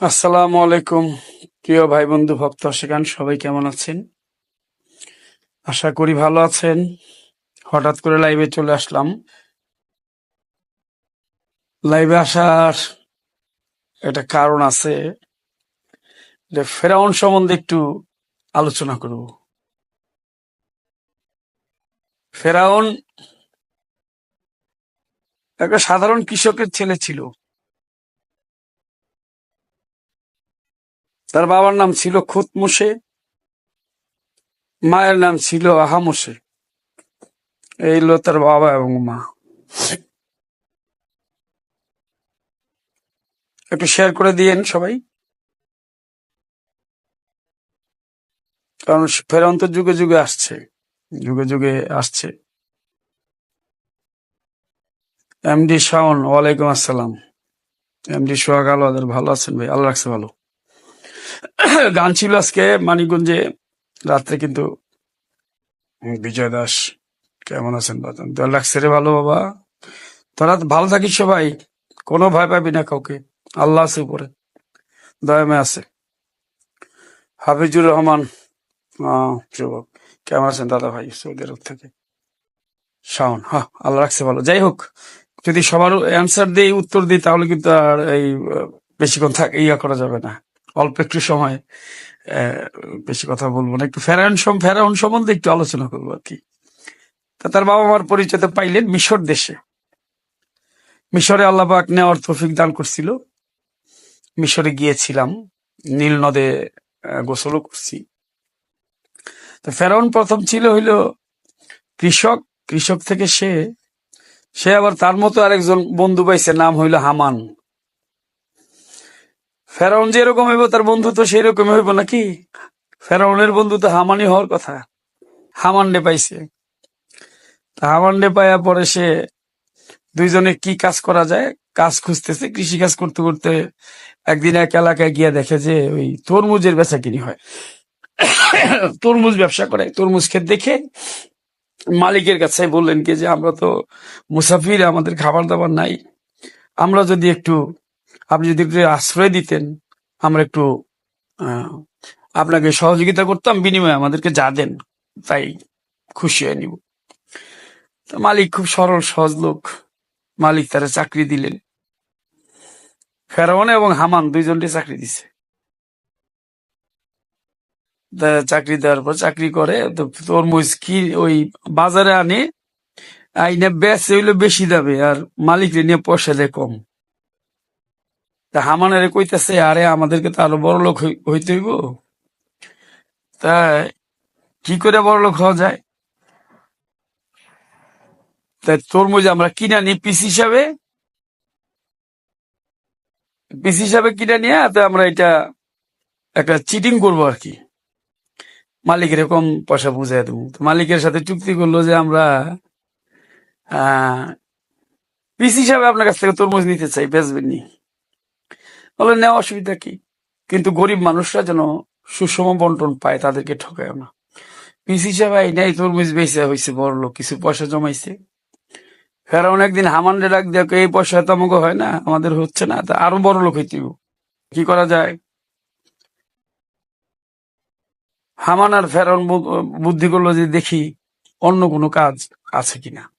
আসসালামু আলাইকুম। প্রিয় ভাই বন্ধু ভক্ত সেখান সবাই কেমন আছেন? আশা করি ভালো আছেন। হঠাৎ করে লাইভে চলে আসলাম। লাইভে আসার একটা কারণ আছে। যে ফেরাউন সম্বন্ধে একটু আলোচনা করব। ফেরাউন একটা সাধারণ কৃষকের ছেলে ছিল। তার বাবার নাম ছিল খুতমুসে মায়ের নাম ছিল আহামসে এই হলো তার বাবা এবং মা। একটু শেয়ার করে দিয়েন সবাই। কারণ ফেরাউন তো যুগে যুগে আসছে। যুগে যুগে আসছে। এমডি শাওন, ওয়ালাইকুম আসসালাম। এমডি সোহাগ আলো ভালো আছেন ভাই? আল্লাহ রাখছে ভালো। গান ছিল আজকে মানিকগঞ্জে, রাত্রে কিন্তু বিজয় দাস, কেমন আছেন বাজান? তো লাগছে রে ভালো বাবা। তোরা ভালো থাকিস সবাই। কোনো ভয় পাবি না কাউকে। আল্লাহ আছে উপরে। দয়ামে আছে। হাফিজুর রহমান যুবক। কেমন আছেন দাদা ভাই, সৌদি আরব থেকে। শাওন হ্যাঁ আল্লাহ রাখছে ভালো। যাই হোক, যদি সবার অ্যান্সার দিয়ে উত্তর দিই, তাহলে কিন্তু আর এই বেশিক্ষণ থাক, ইয়া করা যাবে না। অল্প একটু সময় বেশি কথা বলব না। একটু ফেরাউন সম ফেরাউন সম্বন্ধে একটু আলোচনা করব আর কি। তা তার বাবা মার পরিচয় পাইলেন মিশর দেশে। মিশরে আল্লাপাক নেওয়ার তৌফিক দান করছিল। মিশরে গিয়েছিলাম, নীল নদে গোসলও করছি। তো ফেরাউন প্রথম ছিল হইল কৃষক কৃষক থেকে সে সে আবার তার মতো আরেকজন বন্ধু পাইছে, নাম হইল হামান। ফেরাউন যেরকম হইব, তার বন্ধু তো সেই রকম হইব নাকি? ফেরাউনের বন্ধু তো হামানি হওয়ার কথা। হামান্ডে পাইছে। হামান্ডে পাইয়া পরে সে দুইজনে কি কাজ করা যায়? কাজ খুঁজতেছে কৃষি কাজ করতে করতে একদিন এক এলাকায় গিয়া দেখে যে ওই তরমুজের বেচা কিনি হয়। তরমুজ ব্যবসা করে, তরমুজ ক্ষেত দেখে মালিকের কাছে বললেন কি যে, আমরা তো মুসাফির, আমাদের খাবার দাবার নাই। আমরা যদি একটু, আপনি যদি একটু আশ্রয় দিতেন, আমরা একটু আপনাকে সহযোগিতা করতাম, বিনিময়ে আমাদেরকে যা দেন, তাই খুশি হয়ে নিব। মালিক খুব সরল, সহজ লোক। মালিক তারা চাকরি দিলেন। ফেরাউন এবং হামান দুইজনকে চাকরি দিছে। চাকরি দেওয়ার পর চাকরি করে, তো তরমুজ কি ওই বাজারে আনে, আইনে বেচে হইল বেশি দামে, আর মালিক নিয়ে পয়সা দেয় কম। তা হামানের কইতেছে, আরে, আমাদেরকে তো আরও বড় লোক হইতে হইব। তা কি করে বড় লোক হওয়া যায়? তাই তরমুজ আমরা কিনে আনি পিস হিসাবে। পিস হিসাবে কিনে নিয়ে আমরা এটা একটা চিটিং করব আর কি। মালিকের এরকম পয়সা বুঝাই দেবো। তো মালিকের সাথে চুক্তি করল যে আমরা পিস হিসাবে আপনার কাছ থেকে তরমুজ নিতে চাই, বেচবেন নি। বলে, নেওয়া অসুবিধা কি? কিন্তু গরিব মানুষরা যেন সুষম বন্টন পায়, তাদেরকে ঠকায় না। পিস হিসাবে নেই, তরমুজ বেচে হয়েছে বড় লোক, কিছু পয়সা জমাইছে। ফেরাউন একদিন হামান্ডে ডাক দেখ এই পয়সা তো হয় না, আমাদের হচ্ছে না, তা আরও বড় লোক হইতে কি করা যায়? হামান আর ফেরাউন বু- বুদ্ধি করল যে দেখি, অন্য কোনো কাজ আছে কিনা।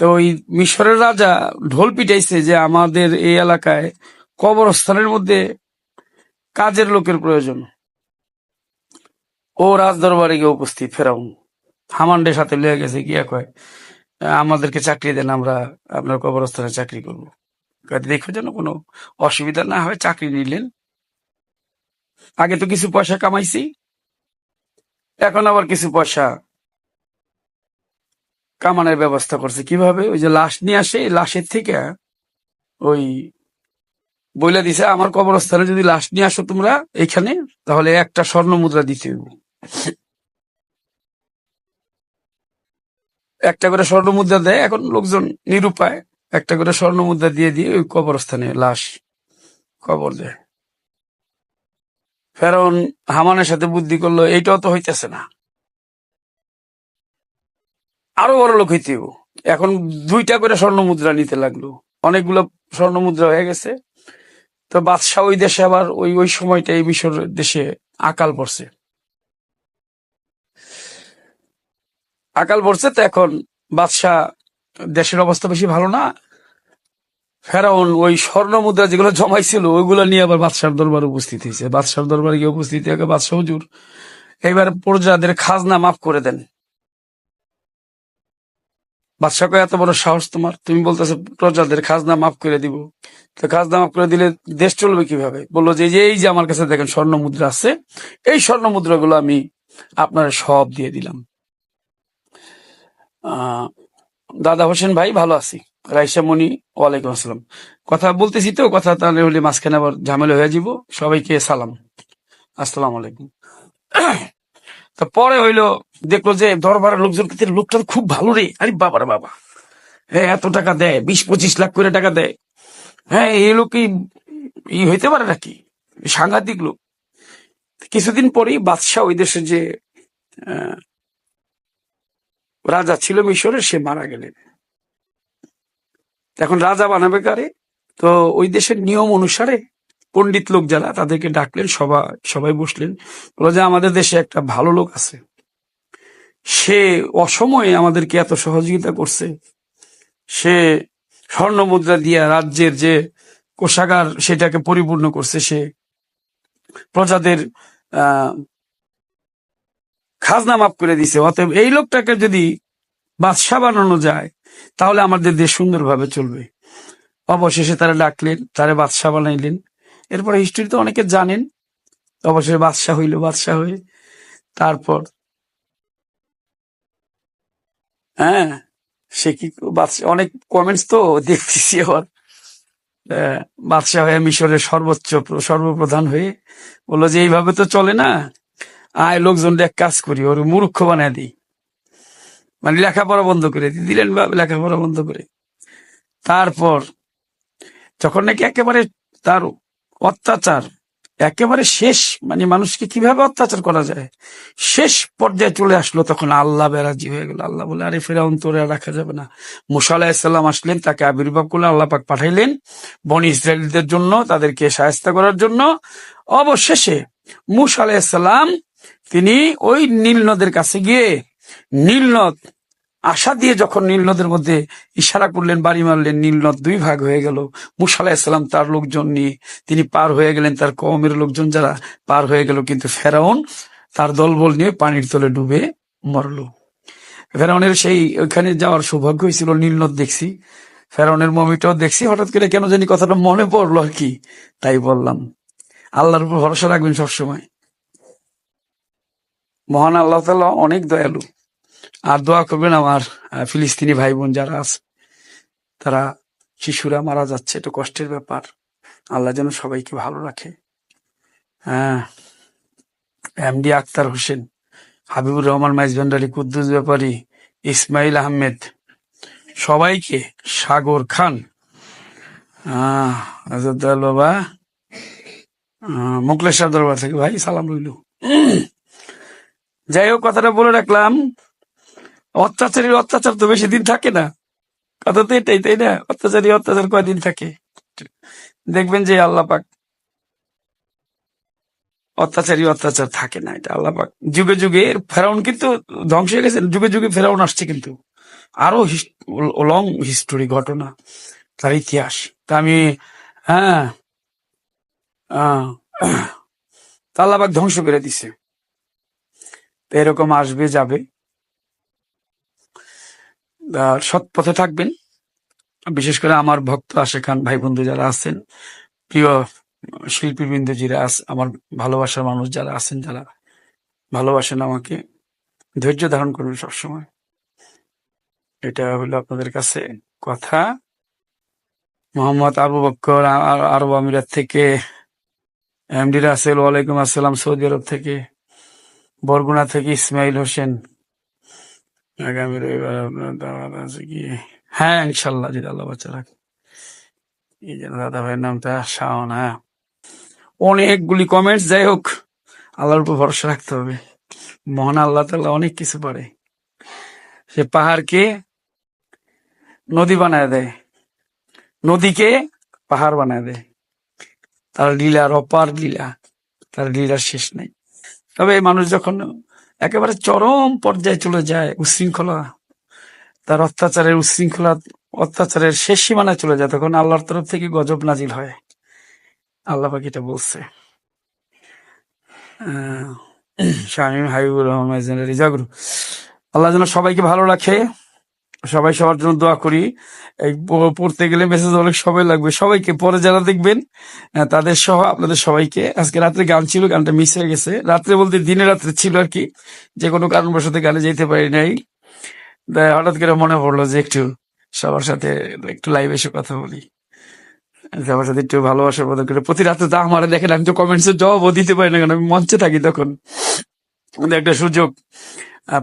তো ওই মিশরের রাজা ঢোল পিটাইছে যে আমাদের এই এলাকায় কবরস্থানের মধ্যে কাজের লোকের প্রয়োজন। ও রাজ দরবারে গিয়ে উপস্থিত ফেরাউন। হামানদের সাথে লয়ে গেছে, গিয়া কয়, আমাদেরকে চাকরি দেন, আমরা আপনার কবরস্থানে চাকরি করব। দেখো যেন কোনো অসুবিধা না হয়, চাকরি নিলেন। আগে তো কিছু পয়সা কামাইছি এখন আবার কিছু পয়সা কামানের ব্যবস্থা করছে। কীভাবে? ওই যে লাশ নিয়ে আসে লাশের থেকে ওই বইলা দিছে, আমার কবরস্থানে যদি লাশ নিয়ে আসো তোমরা এখানে, তাহলে একটা স্বর্ণ মুদ্রা দিতে হইব। একটা করে স্বর্ণ মুদ্রা দেয়, এখন লোকজন নিরুপায়, একটা করে স্বর্ণ মুদ্রা দিয়ে দিয়ে ওই কবরস্থানে লাশ কবর দেয়। ফেরন হামানের সাথে বুদ্ধি করল, এইটাও তো হইতেছে না। আরও বড় লোক হইতে এখন দুইটা করে স্বর্ণ মুদ্রা নিতে লাগল। অনেকগুলো স্বর্ণ মুদ্রা হয়ে গেছে। তো বাদশাহ ওই দেশে আবার ওই ওই সময়টা এই মিশর দেশে আকাল পড়ছে। আকাল পড়ছে তো এখন বাদশাহ দেশের অবস্থা বেশি ভালো না। ফেরাউন ওই স্বর্ণ মুদ্রা যেগুলো জমাইছিল ওইগুলো নিয়ে আবার বাদশার দরবারে উপস্থিত হয়েছে। বাদশার দরবারে গিয়ে উপস্থিত হয়ে বাদশাহ হুজুর এবার প্রজাদের খাজনা মাফ করে দেন। বাদশাহ এত বড় সাহস তোমার তুমি বলতেছো প্রজাদের খাজনা মাফ করে দিব। তো খাজনা মাফ করে দিলে দেশ চলবে কীভাবে? বলল যে এই যে এই যে আমার কাছে দেখেন স্বর্ণ মুদ্রা আছে এই স্বর্ণ মুদ্রাগুলো আমি আপনার সব দিয়ে দিলাম। আহ, দাদা হোসেন ভাই ভালো আছি। রাইসা মনি, ওয়ালাইকুম আসসালাম। কথা বলতেছি তো, কথা তাহলে হলে মাঝখানে আবার ঝামেলা হয়ে যাব সবাইকে সালাম। আসসালামু আলাইকুম। তা পরে হইল দেখল যে দরবারের লোকজন কিন্তু লোকটা খুব ভালো রে। আরে বাবারে বাবা। হ্যাঁ এত টাকা দেয়, বিশ, পঁচিশ লাখ করে টাকা দেয়। হ্যাঁ এই লোক ই হইতে পারে নাকি? সাংঘাতিক লোক। কিছুদিন পরেই বাদশাহ ওই দেশে যে রাজা ছিল মিশরে সে মারা গেলেন। এখন রাজা বানাবে কারে? তো ওই দেশের নিয়ম অনুসারে পণ্ডিত লোক যারা, তাদেরকে ডাকলেন সবাই সবাই বসলেন। বলল যে আমাদের দেশে একটা ভালো লোক আছে। সে অসময়ে আমাদেরকে এত সহযোগিতা করছে। সে স্বর্ণ মুদ্রা দিয়া রাজ্যের যে কোষাগার, সেটাকে পরিপূর্ণ করছে। সে প্রজাদের খাজনা মাফ করে দিছে। অতএব এই লোকটাকে যদি বাদশাহ বানানো যায় তাহলে আমাদের দেশ সুন্দরভাবে চলবে। অবশেষে তারা ডাকলেন, তারা বাদশাহ বানাইলেন। এরপরে হিস্ট্রি তো অনেকে জানেন, অবশেষে বাদশাহ হইল, বাদশাহ হয়ে তারপর হ্যাঁ সে কি, বাদশাহ, অনেক কমেন্টস তো দেখতেছি আবার। বাদশাহ হয়ে মিশরের সর্বোচ্চ, সর্বপ্রধান হয়ে বলল যে, এইভাবে তো চলে না। আয়, লোকজন এক কাজ করি, ওর মূর্খ বানায় দিই। মানে লেখাপড়া বন্ধ করে দিলেন বা লেখাপড়া বন্ধ করে। তারপর যখন নাকি একেবারে তার অত্যাচার, একেবারে শেষ মানে মানুষকে কীভাবে অত্যাচার করা যায়? শেষ পর্যায়ে চলে আসলো তখন আল্লাহ বেরাজি হয়ে গেল। আল্লাহ বলে, আরে ফেরাউন, তোরে আর রাখা যাবে না। মুসা আসলেন, তাকে আবির্ভাব করলেন, আল্লাহ পাক পাঠাইলেন বনি ইসরায়েলদের জন্য, তাদেরকে সাহায্য করার জন্য। অবশেষে মুসা আলাহিসাল্লাম তিনি ওই নীল নদের কাছে গিয়ে, নীল নদ আশা দিয়ে যখন নীল নদের মধ্যে ইশারা করলেন, বাড়ি মারলেন, নীল নদ দুই ভাগ হয়ে গেল। মুসা আলাহিসাল্লাম তার লোকজন নিয়ে তিনি পার হয়ে গেলেন, তার কমের লোকজন যারা পার হয়ে গেল, কিন্তু ফেরাউন তার দলবল নিয়ে পানির তলে ডুবে মরলো। ফেরাউনের সেই ওইখানে যাওয়ার সৌভাগ্য হয়েছিল, নীল নদ দেখছি। ফেরাউনের মমিটাও দেখছি, হঠাৎ করে কেন জানি কথাটা মনে পড়ল আর কি, তাই বললাম। আল্লাহর উপর ভরসা রাখবেন সবসময়। মহান আল্লাহ তাআলা অনেক দয়ালু। আর দোয়া করবেন আমার ফিলিস্তিনি ভাই বোন যারা আছে, তারা শিশুরা মারা যাচ্ছে, এটা কষ্টের ব্যাপার। আল্লাহ যেন সবাইকে ভালো রাখে। এমডি আক্তার হোসেন, হাবিবুর রহমান, মাইজ ভান্ডারি, কুদ্দুস ব্যাপারী, ইসমাইল আহমেদ, সবাইকে সাগর খান বাবা মোকলেশ্বর দরবার থেকে ভাই, সালাম রইল। যাই হোক, কথাটা বলে রাখলাম। অত্যাচারীর অত্যাচার তো বেশি দিন থাকে না। কথা তো এটাই, তাই না? অত্যাচারী অত্যাচার কয়দিন থাকে? দেখবেন যে আল্লাহ পাক অত্যাচারী অত্যাচার থাকে না এটা, আল্লাহ পাক। যুগে যুগে ফেরাউন কিন্তু ধ্বংস হয়ে গেছে, যুগে যুগে ফেরাউন আসছে কিন্তু। আরও লং হিস্টোরি ঘটনা, তার ইতিহাস। তা আমি হ্যাঁ আল্লাহ ধ্বংস করে দিছে। এরকম আসবে, যাবে। সৎ পথে থাকবেন। বিশেষ করে আমার ভক্ত আশেখান ভাই বন্ধু যারা আছেন, প্রিয় শিল্পীবৃন্দ যারা আমার ভালোবাসার মানুষ যারা আছেন, যারা ভালোবাসেন আমাকে, ধৈর্য ধারণ করবেন সবসময়। এটা হলো আপনাদের কাছে কথা। মোহাম্মদ আবু বক্কর আরব আমিরাত থেকে, এমডি রাসেল, ওয়ালাইকুম আসসালাম সৌদি আরব থেকে, বরগুনা থেকে ইসমাইল হোসেন আগামী রবিবার আপনার দাওয়াত আছে কি? হ্যাঁ ইনশাল্লাহ যদি আল্লাহ বাচ্চা রাখে। এই যেন দাদা ভাইয়ের নামটা? শাওন হ্যাঁ। অনেকগুলি কমেন্টস যাই হোক আল্লাহর উপর ভরসা রাখতে হবে। মহান আল্লাহ তাল্লাহ অনেক কিছু পারে। সে পাহাড়কে নদী বানায় দেয়। নদীকে পাহাড় বানায় দেয়। তার লীলার অপার লীলা তার লীলার শেষ নেই। তবে মানুষ যখন একেবারে চরম পর্যায়ে চলে যায় উশৃঙ্খলা। তার অত্যাচারের উশৃঙ্খলা, অত্যাচারের শেষ সীমানায় চলে যায়, তখন আল্লাহর তরফ থেকে গজব নাজিল হয়। আল্লাহ পাখিটা বলছে। শামীম হাবিবুর রহমান রিজাগুরু। আল্লাহ যেন সবাইকে ভালো রাখে। সবাই সবার জন্য দোয়া করি। পড়তে গেলে মেসেজ অনেক সময় লাগবে। সবাইকে পরে যারা দেখবেন তাদের সহ আপনাদের সবাইকে। আজকে রাত্রে গান ছিল, গানটা মিস হয়ে গেছে। রাত্রে বলতে দিনে রাত্রে ছিল আর কি। যে কোনো কারণবশত গানে যেতে পারি নাই। হঠাৎ করে মনে পড়ল যে একটু সবার সাথে একটু লাইভ এসে কথা বলি। সবার সাথে একটু ভালোবাসার মতো করে। প্রতি রাতে তো আমার দেখেন, আমি তো কমেন্টসের জবাবও দিতে পারি না কারণ আমি মঞ্চে থাকি তখন। একটা সুযোগ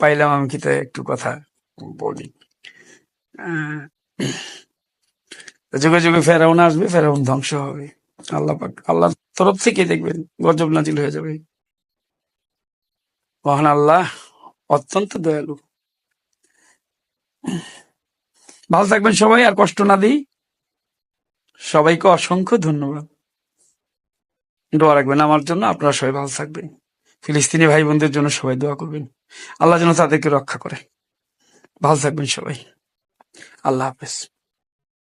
পাইলাম আমি কি একটু কথা বলি। যুগে যুগে ফেরাউন আসবে, ফেরাউন ধ্বংস হবে। আল্লাহ পাক তরফ থেকে দেখবেন গজব নাজিল হয়ে যাবে। মহান আল্লাহ অত্যন্ত দয়ালু। ভালো থাকবেন সবাই, আর কষ্ট না দিই। সবাইকে অসংখ্য ধন্যবাদ। দোয়া রাখবেন আমার জন্য, আপনারা সবাই ভালো থাকবেন। ফিলিস্তিনি ভাই বোনদের জন্য সবাই দোয়া করবেন। আল্লাহ যেন তাদেরকে রক্ষা করে। ভালো থাকবেন সবাই। আল্লাহ হাফেজ।